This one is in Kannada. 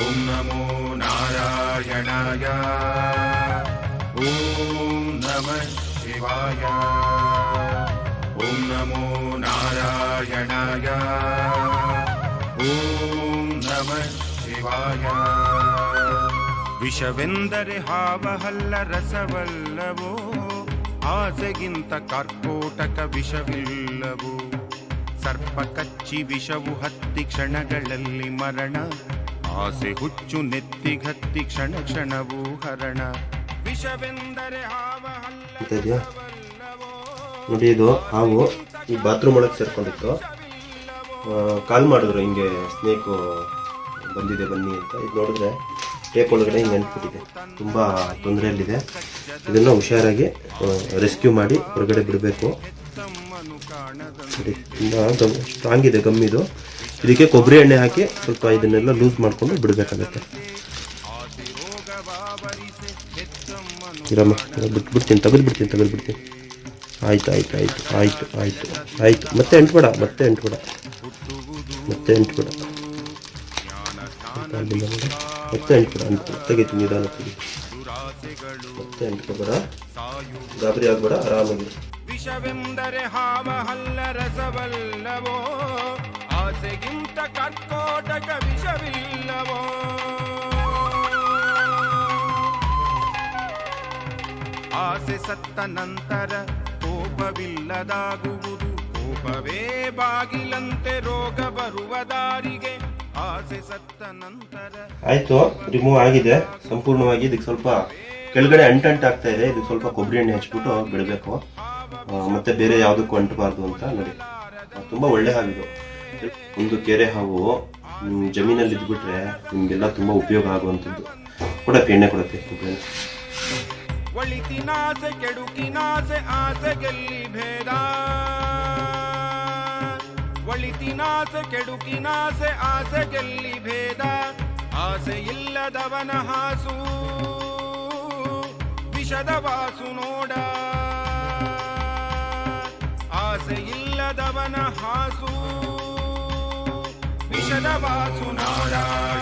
ॐ नमो नारायणाय ॐ नमः शिवाय ॐ नमो नारायणाय ॐ नमः ಶಿವಾಯ ವಿಷವೆಂದರೆ ಹಾವಹಲ್ಲ ರಸವಲ್ಲವೋ ಆಸೆಗಿಂತ ಕರ್ಕೋಟಕ ವಿಷವಿಲ್ಲವೋ ಸರ್ಪ ಕಚ್ಚಿ ವಿಷವು ಹತ್ತಿ ಕ್ಷಣಗಳಲ್ಲಿ ಮರಣ ಆಸೆ ಹುಚ್ಚು ನೆತ್ತಿಗತ್ತಿ ಕ್ಷಣ ಕ್ಷಣವೂ ಹರಣ. ವಿಷವೆಂದರೆ ಇದೆಯಾ? ನೋಡಿ ಇದು ಹಾವು ಈ ಬಾತ್ರೂಮ್ ಒಳಗೆ ಸೇರ್ಕೊಂಡಿತ್ತು. ಕಾಲ್ ಮಾಡಿದ್ರು ಹಿಂಗೆ ಸ್ನೇಕು ಬಂದಿದೆ ಬನ್ನಿ ಅಂತ. ಇದು ನೋಡಿದ್ರೆ ಟೇಪ್ ಒಳಗಡೆ ಹಿಂಗೆ ಅಂಟ್ಬಿಟ್ಟಿದೆ ತುಂಬ ತೊಂದರೆಯಲ್ಲಿದೆ. ಇದನ್ನ ಹುಷಾರಾಗಿ ರೆಸ್ಕ್ಯೂ ಮಾಡಿ ಹೊರಗಡೆ ಬಿಡಬೇಕು. ಸರಿ ತುಂಬ ಗಮ್ ಸ್ಟ್ರಾಂಗ್ ಇದೆ ಗಮ್ಮಿದು ಇದಕ್ಕೆ ಕೊಬ್ಬರಿ ಎಣ್ಣೆ ಹಾಕಿ ಸ್ವಲ್ಪ ಇದನ್ನೆಲ್ಲ ಲೂಸ್ ಮಾಡಿಕೊಂಡು ಬಿಡಬೇಕಾಗತ್ತೆ. ಇರಮ್ಮ ಬಿಟ್ಬಿಡ್ತೀನಿ ತೆಗೆದು ಬಿಡ್ತೀನಿ ತೆಗೆದು ಬಿಡ್ತೀನಿ ಆಯ್ತು ಆಯ್ತು ಆಯ್ತು ಆಯ್ತು ಆಯ್ತು ಆಯ್ತು. ಮತ್ತೆ ಎಂಟ್ಬೇಡ ಮತ್ತೆ ಎಂಟ್ಬೇಡ. ಮತ್ತೆ ಎಂಟ್ಬೇಡ. ಮತ್ತೆ ಎಂಟ್ಬೇಡ ಅಂತ ತೆಗಿತೀನಿ ನಿಧಾನ ತೆಗಿ ಮತ್ತೆ ಗಾಬರಿ ಆಗ್ಬೇಡ, ಆರಾಮಾಗಿ. ವಿಷವೆಂದರೆ ಹಾವಹಲ್ಲ ರಸವಲ್ಲವೋ? ಆಸೆಗಿಂತ ಕರ್ಕೋಟಕ ವಿಷವಿಲ್ಲವೋ? ಆಸೆ ಸತ್ತ ನಂತರ ಕೋಪವಿಲ್ಲದಾಗುವುದು. ಕೋಪವೇ ಬಾಗಿಲಂತೆ ರೋಗ ಬರುವ ದಾರಿಗೆ ಆಸೆ ಸತ್ತ ನಂತರ ಆಯ್ತು ರಿಮೂವ್ ಆಗಿದೆ. ಸಂಪೂರ್ಣವಾಗಿ ಇದಕ್ಕೆ ಸ್ವಲ್ಪ ಕೆಳಗಡೆ ಅಂಟಂಟ್ ಆಗ್ತಾ ಇದೆ. ಇದಕ್ಕೆ ಸ್ವಲ್ಪ ಕೊಬ್ಬರಿ ಎಣ್ಣೆ ಹಚ್ಬಿಟ್ಟು ಬಿಡಬೇಕು. ಮತ್ತೆ ಬೇರೆ ಯಾವುದಕ್ಕೂ ಅಂಟಬಾರ್ದು ಅಂತ ನೋಡಿ. ತುಂಬಾ ಒಳ್ಳೆ ಹಾವಿದು ಒಂದು ಕೆರೆ ಹಾವು ಜಮೀನಲ್ಲಿ ಇದ್ಬಿಟ್ರೆ ನಿಮ್ಗೆಲ್ಲ ತುಂಬಾ ಉಪಯೋಗ ಆಗುವಂಥದ್ದು. ಕೊಡಕ್ಕೆ ಎಣ್ಣೆ ಕೊಡಕ್ಕೆ ಕೊಬ್ಬರಿ ಒಳಿತಿನಾಸೆ ಕೆಡುಕಿನಾಸೆ ಆಸೆ ಗೆಲ್ಲಿ ಭೇದ? ಒಳಿತಿನಾಸೆ ಕೆಡುಕಿನಾಸೆ ಆಸೆ ಗೆಲ್ಲಿ ಭೇದ? ಆಸೆ ಇಲ್ಲದವನ ಹಾಸು, ವಿಷದ ವಾಸು ನೋಡ? ಆಸೆ ಇಲ್ಲದವನ ಹಾಸು ವಿಷದ ವಾಸು ನಾರಾಯಣಾಯ